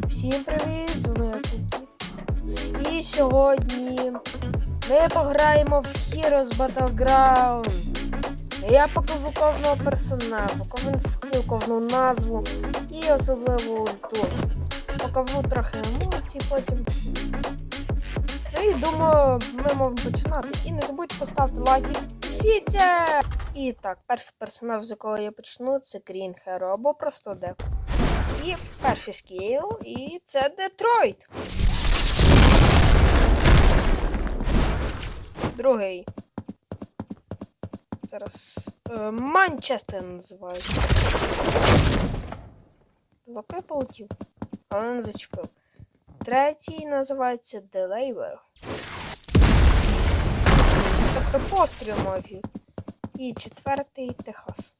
Всім привіт! З вами Кукіт. І сьогодні ми пограємо в Heroes Battleground. Я покажу кожного персонажа, кожен скіл, кожну назву і особливу ульту. Покажу трохи емоцій потім. Ну і думаю, ми можемо починати. І не забудьте поставити лайк і підпишіться! І так, перший персонаж, з якого я почну, це Hero або просто Декс. І перший скіл, і це Детройт. Другий. Зараз. Е, Манчестер називається. Лапи полетів, але не зачепив. Третій називається Делейвер. Тобто постріл магії. І четвертий Техас.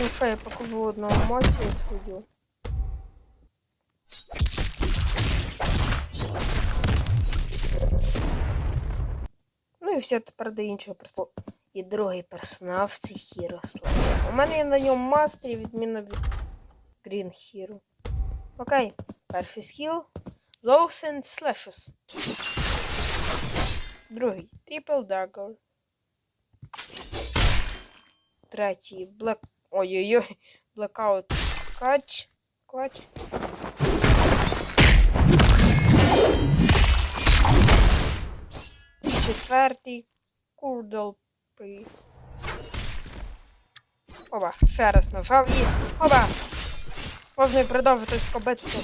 Ну що, я покажу одну емоцію свою. Ну і все, тепер до іншого персонажа. І другий персонаж це Hero У мене є на ньому мастері, відмінно від Green Hero. Окей, перший скіл. Those and Slashes. Другий. Triple Dagger. Третій. Black... Ой-ой-ой. Catch. Clutch. І четвертий. Курдал Priest. Оба. Ще раз нажав і... Оба! Можна і продовжити скобитися.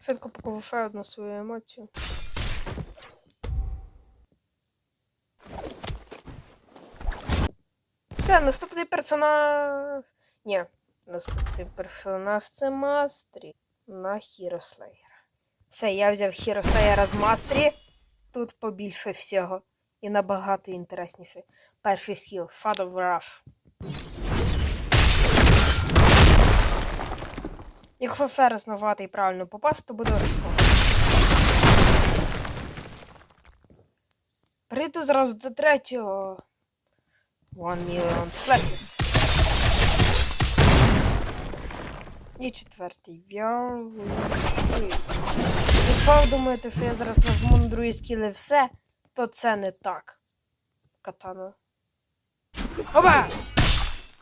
Швидко покажу ще одну свою емоцію. Все, наступний персонаж. Ні, наступний персонаж це Мастрі на Хірослеєра. Все, я взяв Хірослеєра з Мастрі. Тут побільше всього. І набагато інтересніше. Перший скіл Shadow Rush. Якщо ще раз нажати і правильно попасти, то буде тако. Прийду зразу до третього. One million slaps. І четвертий. VR. Якщо ви думаєте, що я зараз нажму на другі скіли все, то це не так. Катана. Опа!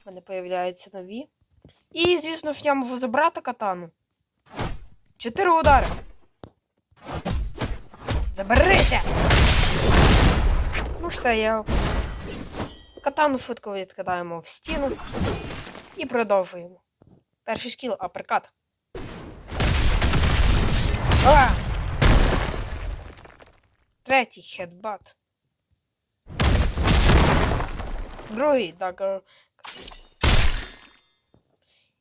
У мене появляються нові. І, звісно ж, я можу забрати катану. Чотири удари. Заберися! Ну все, я. Катану швидко відкидаємо в стіну і продовжуємо. Перший скіл аперкат. А! Третій хедбат. Другий дагер.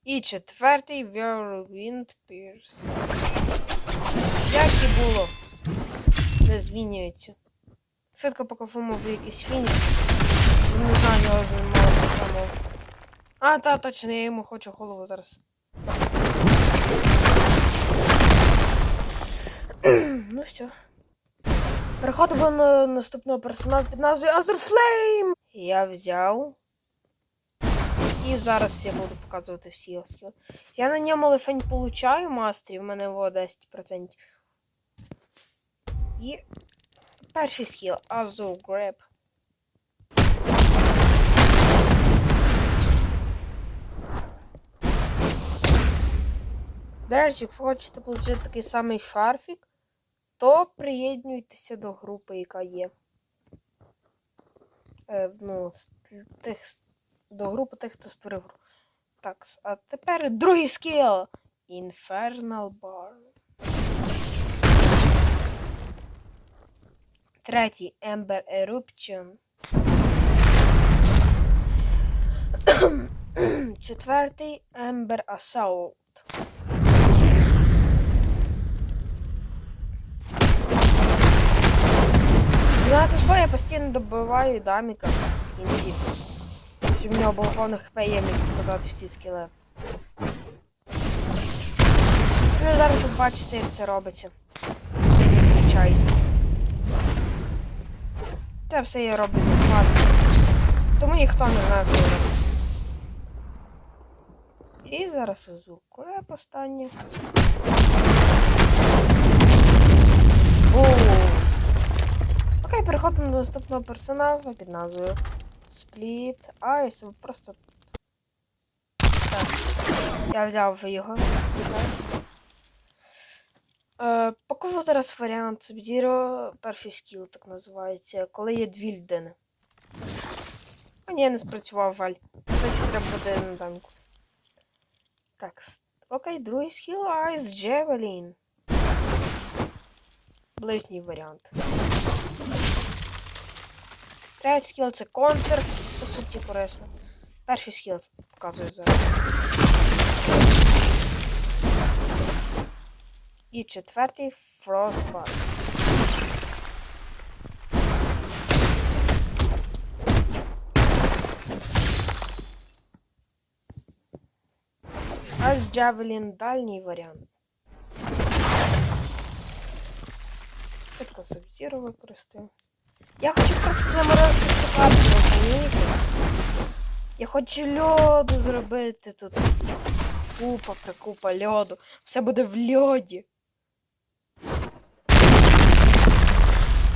І четвертий Whirlwind Pierce. Як і було. Не змінюється. Швидко покажу, може якийсь фініш. Не знаю, його вже мало самого. А, та, точно, я йому хочу голову зараз. ну все. Переходимо на наступного персонажа під назвою Flame. Я взяв. І зараз я буду показувати всі його. Я на ньому лише получаю мастерів, в мене його 10%. І перший скіл Azure Grab. До речі, якщо хочете отримати такий самий шарфік, то приєднуйтеся до групи, яка є. Е, ну, тих, до групи тих, хто створив гру. Так, а тепер другий скіл. Infernal Bar. Третій Ember Eruption. Четвертий Ember Assault. Знаєте що, я постійно добиваю даміка в кінці. Щоб в нього було повно хп, я міг показати всі скіли. Ви зараз от бачите, як це робиться. Звичайно. Це все я роблю нормально. Тому ніхто не знає, я. І зараз звук реп останнє. Окей, переходимо до наступного персонажа під назвою Split Ice. Просто. Так. Я взяв вже його. Е, покажу зараз варіант Sub-Zero. Перший скіл так називається. Коли є дві людини. А ні, не спрацював валь. Значить треба буде на данку. Так, окей, другий скіл Ice Javelin. Ближній варіант. Третій скіл це контр, по суті, корисно. Перший скіл показую зараз. І четвертий Frostbite. Аж Javelin дальній варіант. Швидко Sub-Zero використаю. Я хочу просто заморозити карту? Я хочу льоду зробити тут. Купа, прикупа льоду. Все буде в льоді.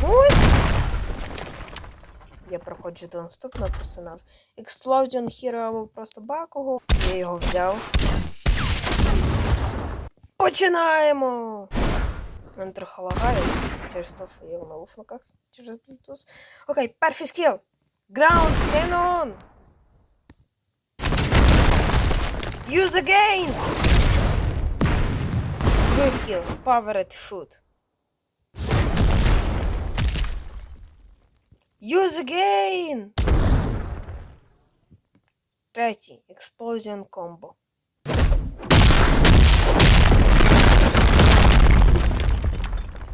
Ой! Я проходжу до наступного персонажа. Explosion Hero або просто Бакого. Я його взяв. Починаємо! Мене трохи лагає через те, що я в наушниках через Bluetooth. Окей, перший скіл. Ground Cannon! Use again! Другий скіл. Powered Shoot. Use again! Третій. Explosion Combo.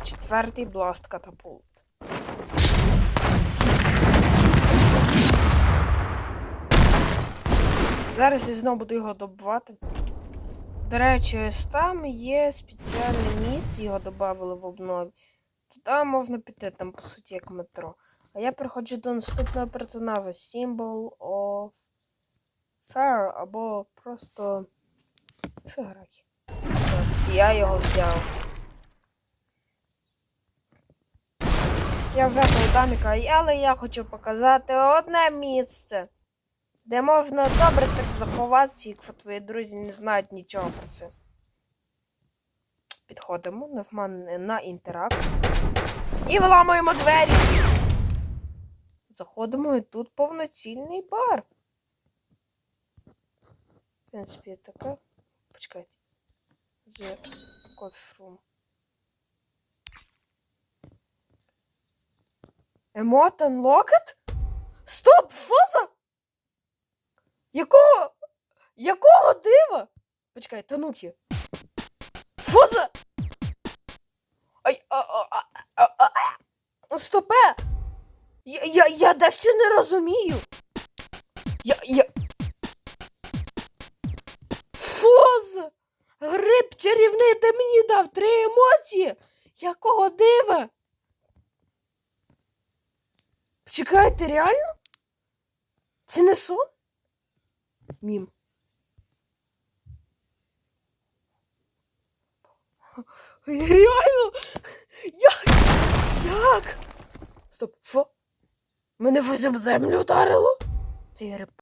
Четвертий Blast Catapult. Зараз я знову буду його добувати. До речі, ось там є спеціальне місце, його додали в обнові. Туди можна піти, там, по суті, як метро. А я переходжу до наступного персонажа Symbol of Fair або просто Фіграй. Ось, я його взяв. Я вже холодаміка, але я хочу показати одне місце, де можна добре заховатися, якщо твої друзі не знають нічого про це. Підходимо, нажимаємо на інтеракт. І виламуємо двері. Заходимо і тут повноцінний бар. В принципі, таке. Почекайте. The Coffroom. Емот Unlocked? Стоп! Фаза! Якого? Якого дива? Почекай, тануки. Фаза! Ай, а, а, а, а, а. Стопе! Я, я, я дещо не розумію. Я, я... Фоз! Гриб чарівний, ти мені дав три емоції! Якого дива? Чекайте, реально? Це не сон? Мім. Реально? Як? Як? Стоп, що? Мене в землю вдарило? Це я реп